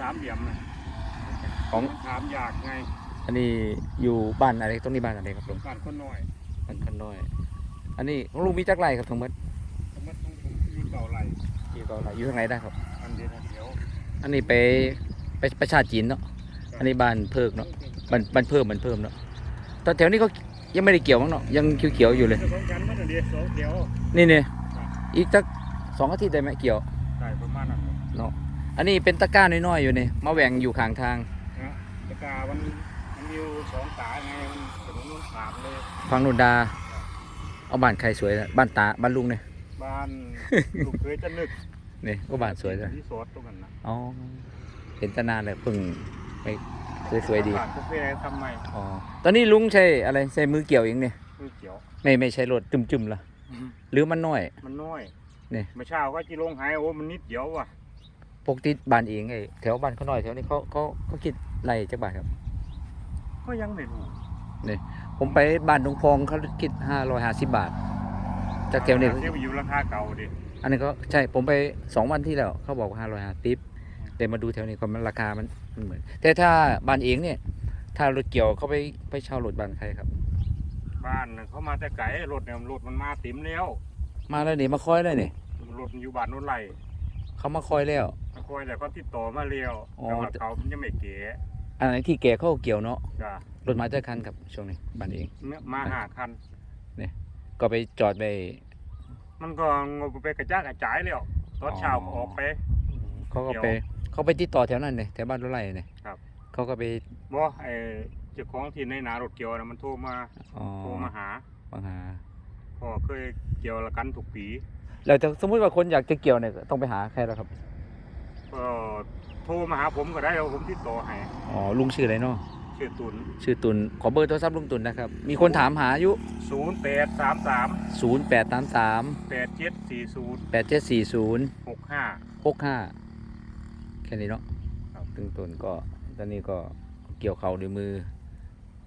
สามเหลี่ยมนะของถามอยากไงอันนี้อยู่บ้านอะไรตรงนี้บ้านอะไรครับลุงการคนน้อยบ้านคันน้อย อันนี้ของลุงมีจักไรครับทั้งหมดสมมติต้องยืนเก่าไหลอยู่ก็อยู่ทางไหนได้ครับ อันเดียวนะเดี๋ยวอันนี้ไปไปประชาติจีนเนาะอันนี้บ้านเพิกเนาะบ้านบ้านเพิ่มบ้านเพิ่มเนาะแตอนแถวนี้ก็ยังไม่ได้เกี่ยวมั้งเนาะยังเขียวๆอยู่เลยเจ้าของกันมันอันเดียวสองเดียวนี่เนี่ยอีกสักสองอาทิตย์ได้ไหมเกี่ยวได้ประมาณนั้นเนาะ อันนี้เป็นตะกร้าน้อยๆอยู่นี่มาแหว่งอยู่ข้างทางนะตะกามันมันมีอยู่สองตาไงมันถนนนู้นสามเลยฟังนุนดา เอาบ้านใครสวยนะบ้านตาบ้านลุงเนี่ยบ้านลูกเคยจะนึกนี่ก็บ้านสวยเลยที่สดตรงนั้นนะอ๋อเห็นตั้งนานเลยเพิ่งไปสวยๆดีบ้านกาแฟทำใหม่อ๋อตอนนี้ลุงใช้อะไรใช้มือเกี่ยวเองเนี่ยมือเขียวไม่ไม่ใช้รถจุ่มๆละหรือมันน้อย มันน้อยนี่เมื่อเช้าก็จีลงหายโอ้มันนิดเดียวว่ะป กติบ้านเองไอ้แถวบ้านเขาน้อยแถวนี้เขาเขาเขาคิดไรจักบาทครับ ก็ยังไม่รู้ผมไปบ้านดงพองเขาคิดห้าร้อยห้าสิบบาท จากแถวนี้ เทียบอยู่ราคาเก่าดิอันนี้ก็ใช่ผมไปสองวันที่แล้วเขาบอกห้าร้อยห้าสิบแต่มาดูแถวนี้ก็มันราคามันมันเหมือน แต่ถ้าบ้านเองเนี่ย ถ้ารถเกี่ยวเขาไปไปเช่ารถบ้านใครครับ บ้านน่ะเขามาแต่ไกลรถเนี่ยรถมันมาติ๋มแล้วมาแล้วนี่มาคอยเลยนี่รถมันอยู่บ้านโน้นไหลเขามาคอยแล้ว มาคอยแต่ก็ติดต่อมาเร็วอ๋อ แต่ว่าเขามันยังไม่เก๋อันไหนที่แกเขาก็เกี่ยวเนาะจ้ะรถมาจากคันครับช่วงนี้บ้านเองมาหาคัน ก็ไปจอดไป มันก็งบไปกระจากระจายแล้วตอนเช้าก็ออกไป เขาก็เกี่ยวไป เขาไปติดต่อแถวนั้นเลยแถวบ้านรถไล่เนี่ยครับ เขาก็ไปบ่ไอ้เจ้าของที่ในนารถเกี่ยวนะมันโทรมาอ๋อโทรมาหาปัญหาพ่อเคยเกี่ยวละกันทุกปี แล้วแต่สมมุติว่าคนอยากจะเกี่ยวเนี่ยก็ต้องไปหาใครแล้วครับ ก็โทรมาหาผมก็ได้แล้วผมติดต่อให้อ๋อลุงชื่ออะไรเนาะชื่อตุนชื่อตุนขอเบอร์โทรศัพท์ลุงตุนนะครับ มีคนถามหาอยู่ศูนย์แปดสามสามศูนย์แปดสามสามแปดเจ็ดสี่ศูนย์แปดเจ็ดสี่ศูนย์หกห้าหกห้าแค่นี้เนาะครับตึงตุนก็ตอนนี้ก็เกี่ยวเข่าด้วยมือ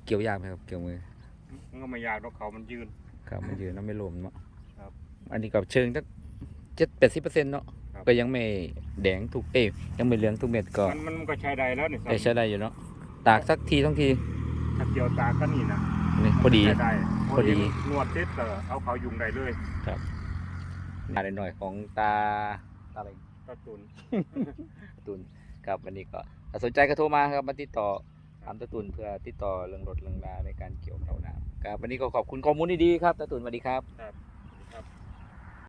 เกี่ยวยากไหมครับ เกี่ยวมือมันก็ไม่ยากหรอกเขามันยืนครับมันยืนแล้วไม่ล้มเนาะครับอันนี้ก็เชิงสักเจ็ดแปดสิบเปอร์เซ็นต์เนาะครับ ก็ยังไม่แดงทุกเอ้ยยังไม่เหลืองทุกเม็ดก็มันมันก็ใช้ได้แล้วนี่แต่ใช้ได้อยู่เนาะตากสักทีต้องทีถ้าเกี่ยวตาก็นี่นะนี่พอดีใช้ได้พอดีนวดเสร็จก็เอาเขายุงได้เลยมาหน่อยๆของตาอะไรตะตุนตุนครับวันนี้ก็ถ้าสนใจก็โทรมาครับมาติดต่อตามตาตุนเพื่อติดต่อเรื่องรถเรื่องลาในการเกี่ยวเขาน้ำครับวันนี้ก็ขอบคุณข้อมูลดีๆครับตาตุนสวัสดีครับครับ